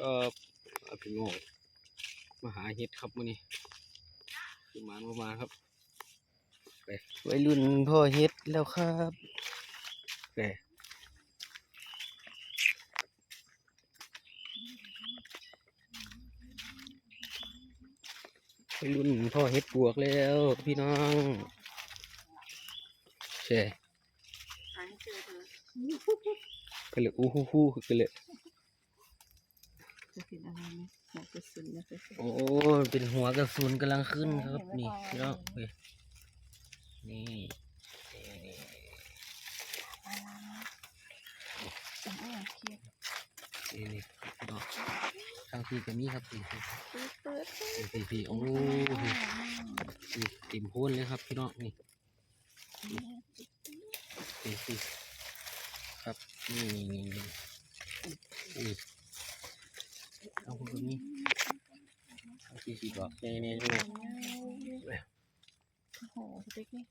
ก็เอาพี่โง่มาหาเห็ดครับมื้อนี้คือหมานบ่มาครับ ไปวัยรุ่นพ่อเห็ดแล้วครับไปวัยรุ่นพ่อเห็ดปวกแล้วพี่น้องใช่หาให้เจอเธอก็เลยอู้ฮู้ฮู้ก็เลย จะเห็นอะไรไหมหมอกกระสุนนะกระสุนโอ้เป็นหัวกระสุนกำลังขึ้นครับนี่พี่น้องเว้ยนี่นี่นี่จังอะเครียดนี่นี่พี่น้องทางพี่ก็มีครับพี่พี่เปิดเปิดพี่พี่โอ้พี่พี่เต็มโพ้นเลยครับพี่น้องนี่พี่พี่ครับนี่นี่นี่ นี่เอาคุณก็มีทางพี่สีบอกนี่นี่นี่โอ้โหเด็กนี่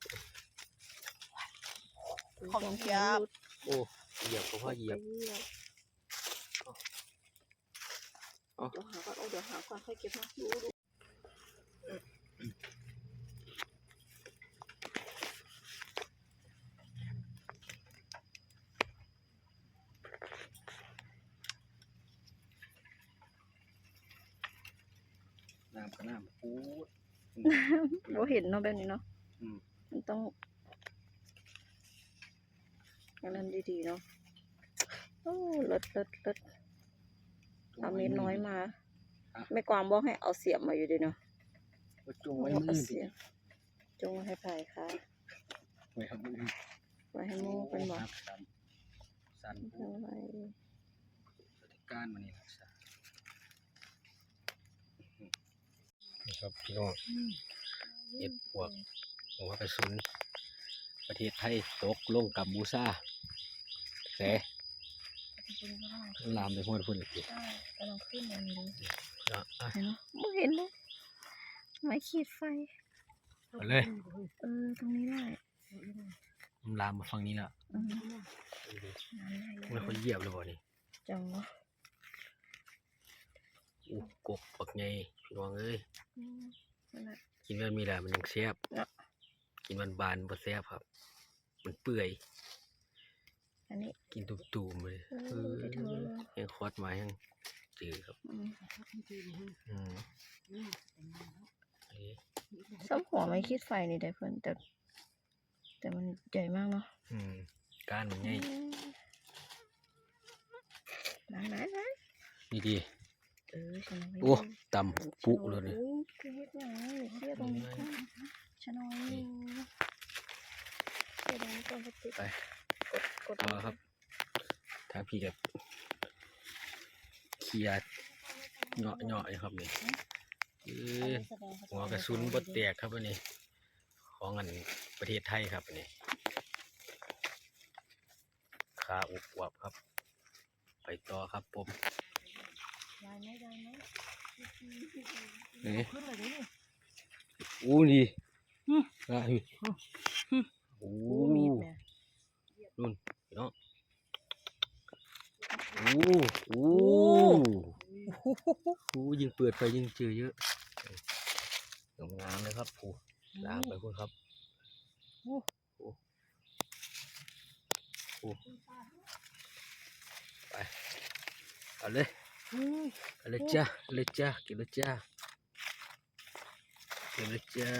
ของเจี๊ยบโอ้เหยียบก็พ่อเหยียบเอาเดี๋ยวหาก่อนโอ้เดี๋ยวหาก่อนค่อยเก็บนะดูดู น้ำก็น้ำปูด เราเห็นเนาะแบบนี้เนาะอืมมันต้องอย่างนั้นดีๆเนาะโอ้ลดลดลดเอาเม็ดน้อยมา ไม่กวางบอกให้เอาเสียบมาอยู่ดีเนาะก็จงไว้มืเอาอเสียบจงไว้ให้ไผ่ค่ะไว้ครับมือไว้ให้หมูเป็นบ่ครับสันสันปูเอาไว้ก้านมันนี่ครับนี่ครับพี่น้องเห็ดป วกหัวกระสุน ประเทศไทยตกลงกับบูซาแสลามไปหัวพุ่นอีกทีใช่กำลังขึ้นอย่างนี้เนาะอะเห็นเนาะไม่เห็นเลยไม่ขีดไฟเอาเลยเออตรงนี้ได้มันลามมาฝั่งนี้แล้วอืมมันคนเหยียบเลยบ่นี่จังวะอู้กบปักไงพี่น้องเอ้ยอืมนั่นแหละ กินมันมีแหละมันยังแซ่บเนาะกินมันบานบ่แซ่บครับ มันเปื่อย อันนี้ กินตุ่มๆเลยเอเอออเธอยังคอดมายังจืดครับอืมอืมเอ๊ะซ้ำหัวไม่ขีดไฟนี่ได้เพื่อนแต่แต่มันใหญ่มากเนาะอืมก้านมันใหญ่ไหนไหนไหนนี่ดีเออฉันเอาไว้โอ้ดูตำปุเลยนี่โอ้ยเครียดอย่างนี้เครียด ตรงนี้ก่อนฉันเอาไว้ดูเครียดตรงนี้ก่อนก็ติดไปกดกดเอาละครับถ้าพี่กับเคลียร์เหาะเหาะครับนี่เออหัวกระสุนบดแตกครับอันนี้ ของอันประเทศไทยครับอันนี้ขาอุบวบครับ ไปต่อครับผมได้ไหมได้ไหมนี่ขึ้นเลยดิอู้ดีอะพี่โอ้โอ้มีดแม่นู่นพี่น้องโอ้โอ้โอ้ยิงเปิดไฟยิงเจอเยอะงามๆเลยครับโอ้ล้างไปคุณครับโอ้โอ้โอ้ไปเอาเลยเอาเลยจ้าเอาเลยจ้ากินเลยจ้า กินเลยจ้า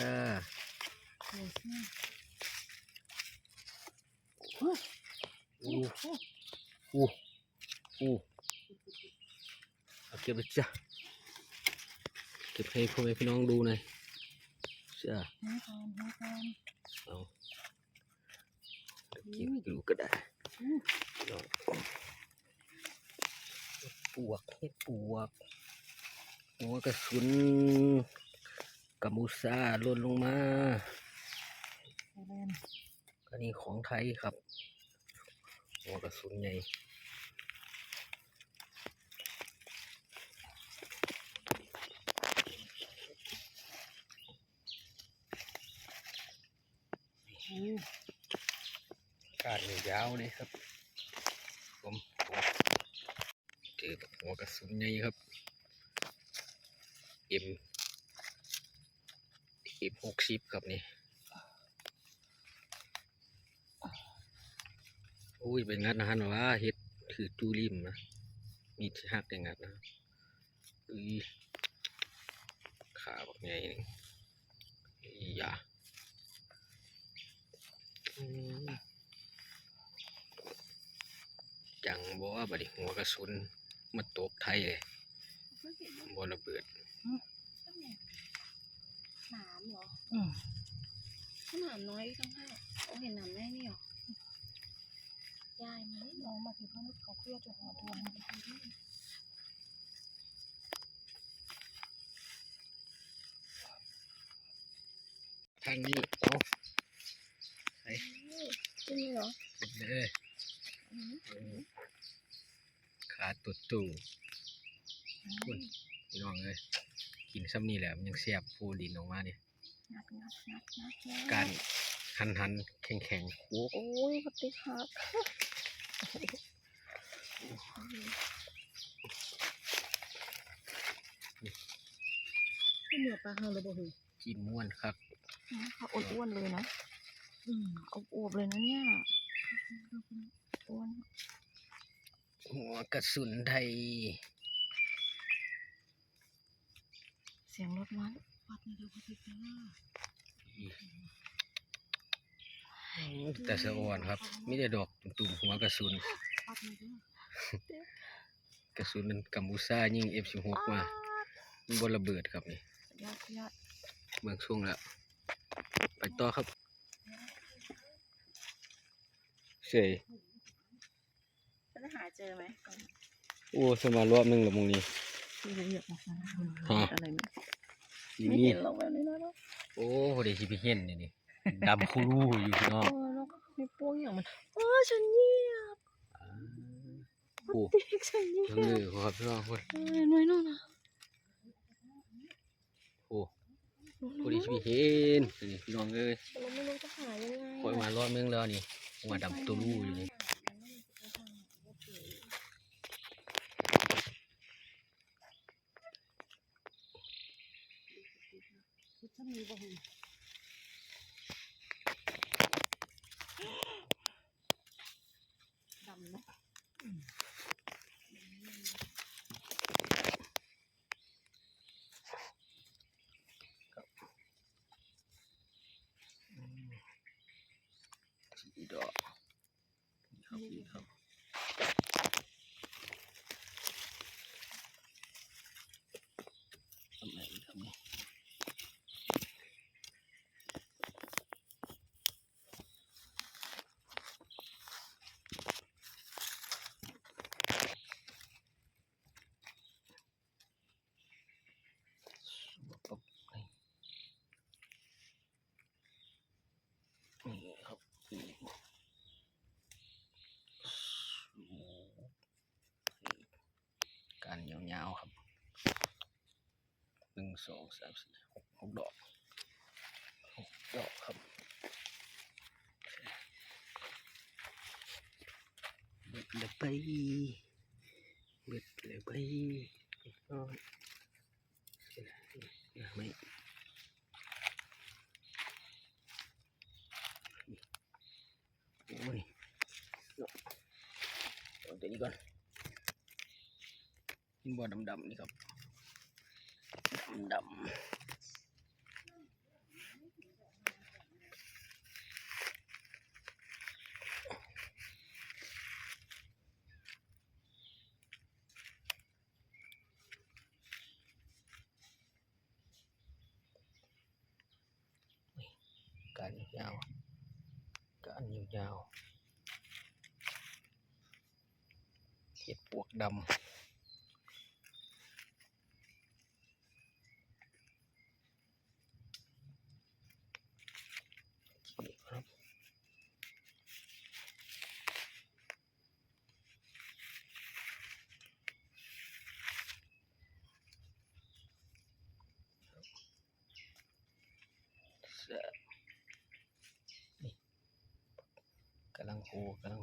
อู้อู้อู้เอาเก็บไปจ้ะเก็บให้พ่อแม่พี่น้องดูหน่อยจ้ะให้ก่อนให้ก่อนเอาเก็บดูก็ได้ปวกเห็ดปวกหัวกระสุน กัมพูชาหล่นลงมาอันนี้ของไทยครับ หัวกระสุนใหญ่การยาวเลยครับ ผมผมเจอแบบหัวกระสุนใหญ่ครับ M M หกสิบครับนี่โอ้ยเป็นงัดนะฮะว่าเฮ็ดถือตูริมนะมีที่หักแต่งัดนะอุ้ยขาบักใหญ่นี่อีหยาอืมจังบ่ว่าบัดนี้หัวกระสุนมาตกไทยเลยบ่ระเบิด เหรออืมขนาดน้อยจังค่ะเขาเห็นหนามแม่นี่เหรอยายไหมน้องมาถึงเขาเขาเครียดจะหอทวนทางนี้เอาจริงเหรอเป็นเลยอืมขาตุดตู่คุณพี่น้องเลยกินซ้ำนี่แหละมันยังเสียบฟูดินออกมาเนี่ย งัดงัดงัดงัดงัดการหันหันแข็งแข็งโอ้โอ้ยปฏิคักไม่เหนือปลาเฮาเลยบ่หือกินม้วนครับเขาอ้วนเลยนะอืมเอาอวบเลยนะเนี่ยอ้วนหัวกระสุนไทย เสียงรถมัน ปัดในเดียวพัติกาแต่สะอ่อนครับไม่ได้ดอกตุ่มๆหัวกระสุนปัดในเดียวกระสุนมันกัมพูชายิง F16 มามันบระเบิดครับนี่ยอดยอดเมืองช่วงแล้ว ไปต่อครับเสยจะได้หาเจอไหมโอ้สมารอบหนึงแล้วมึงนี่คือละเอียดนะคะฮะอะไรไหม อีไม่นี่เห็นหรอกแบบนี้นะเนาะโอ้โหเดี๋ยวสิไปเห็นนี่นี่ดำคูรูอยู่พี่น้องเออแล้วก็มีพวกอย่างมันเออฉันเงียบโอ้ติ๊กฉันเงียบเออครับพี่น้องคนเออหน่อยนู่นนะโอ้พอดีสิไปเห็นนี่พี่น้องเอ้ยเราไม่รู้จะหายังไงคอยมารอบนึงแล้วนี่หัวดำตัวรูอยู่นี่ ถ้ามีบ่หือดำนะสีดอกนี่ครับนี่ครับทำไมครับนี่ปุ๊บนี่นี่ครับนี่การยาวๆครับหนึ่ง สองสามสี่หกหกดอกหกดอกครับเบิดเลยไปเบิดเลยไปน้อยเสียดายไม่โอ้ยเนาะเอาตัวนี้ก่อนนี่บ่ดำๆนี่ครับ ดำๆการยาวๆก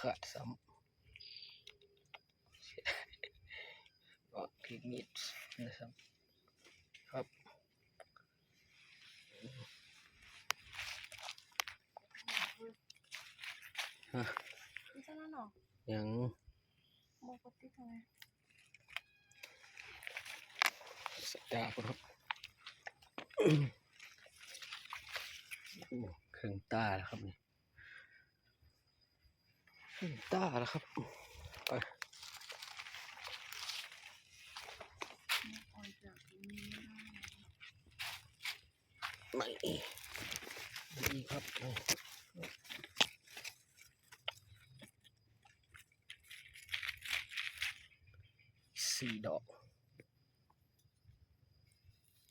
ขาดซ้ำก็พลิกนิดนะซ้ำครับฮะนี่จะนั่นหรอยังโมกติทำไมสักดาครับโอ้เครื่องตาแล้วครับนี่เครื่อง ตาแล้วครับไปไม่ดีครับสี่ดอก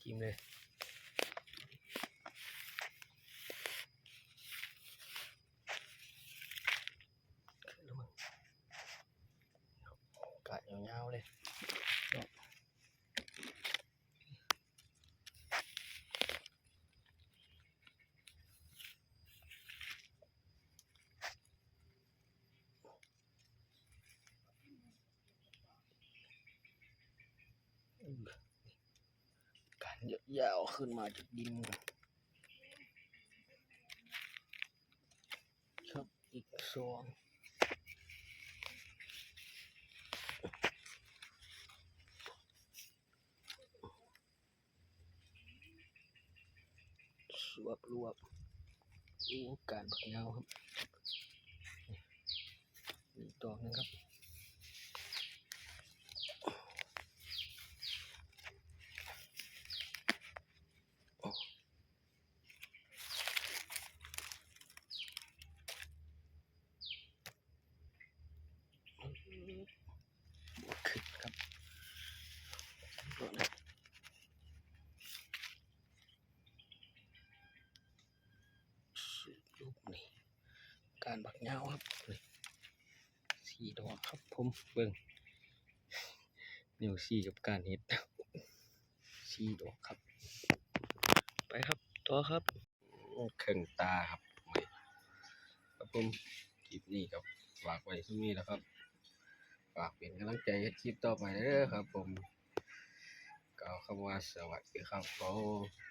กินเลยขึ้นแล้วมึงกะ ยาวเลยการยาวขึ้นมาจากดินกันครับอีกสองสวบรวบโอ้ การผักเงาครับนี่อีกดอกนึงครับ บวกขึ้นครับก่อนนะสูบลูกนี่การ บักเงาครับสี่ดอกครับผมเบิ่งเนิ้วสี่กับการเห็ดสี่ดอกครับ ไปครับต่อครับเครื่องตาครับไม่ครับผมคลิปนี้ครับฝากไว้ที่นี่แล้วครับฝากเป็นกำลังใจให้คลิปต่อไปเด้อครับ ผมกล่าวคำว่าสวัสดีครับผม